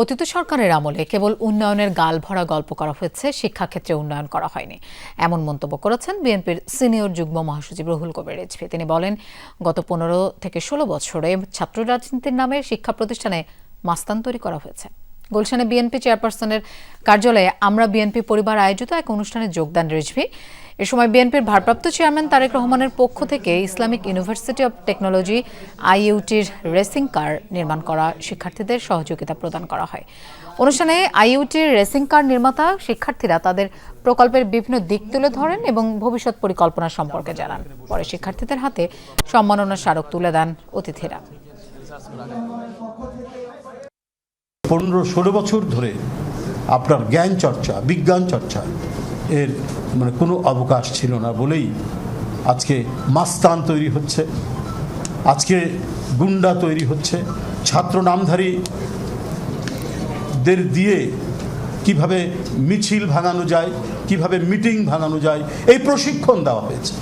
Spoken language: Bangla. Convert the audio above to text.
অতীত সরকারের আমলে কেবল উন্নয়নের গাল ভরা গল্প করা হয়েছে, শিক্ষাক্ষেত্রে উন্নয়ন করা হয়নি। এমন মন্তব্য করেছেন বিএনপির সিনিয়র যুগ্ম মহাসচিব রুহুল কবির রেজভি তিনি বলেন, গত পনেরো থেকে ষোলো বছরে ছাত্র রাজনীতির নামে শিক্ষা প্রতিষ্ঠানে মাস্তান তৈরি করা হয়েছে। গুলশানে বিএনপি চেয়ারপারসনের কার্যালয়ে আমরা বিএনপি পরিবার আয়োজিত এক অনুষ্ঠানে যোগদান, রিজভী। এ সময় বিএনপির ভারপ্রাপ্ত চেয়ারম্যান তারেক রহমানের পক্ষ থেকে ইসলামিক ইউনিভার্সিটি অব টেকনোলজি, আইইউটির রেসিং কার নির্মাণ করা শিক্ষার্থীদের সহযোগিতা প্রদান করা হয়। অনুষ্ঠানে আইইউটির রেসিং কার নির্মাতা শিক্ষার্থীরা তাদের প্রকল্পের বিভিন্ন দিক তুলে ধরেন এবং ভবিষ্যৎ পরিকল্পনা সম্পর্কে জানান। পরে শিক্ষার্থীদের হাতে সম্মাননা স্মারক তুলে দেন অতিথিরা। পনেরো ষোলো বছর ধরে আপনার জ্ঞান চর্চা, বিজ্ঞান চর্চা এর মানে কোনো অবকাশ ছিল না বলেই আজকে মাস্তান তৈরি হচ্ছে, আজকে গুন্ডা তৈরি হচ্ছে, ছাত্র নামধারীদের দিয়ে কীভাবে মিছিল ভাঙানো যায়, কীভাবে মিটিং ভাঙানো যায়, এই প্রশিক্ষণ দেওয়া হয়েছে।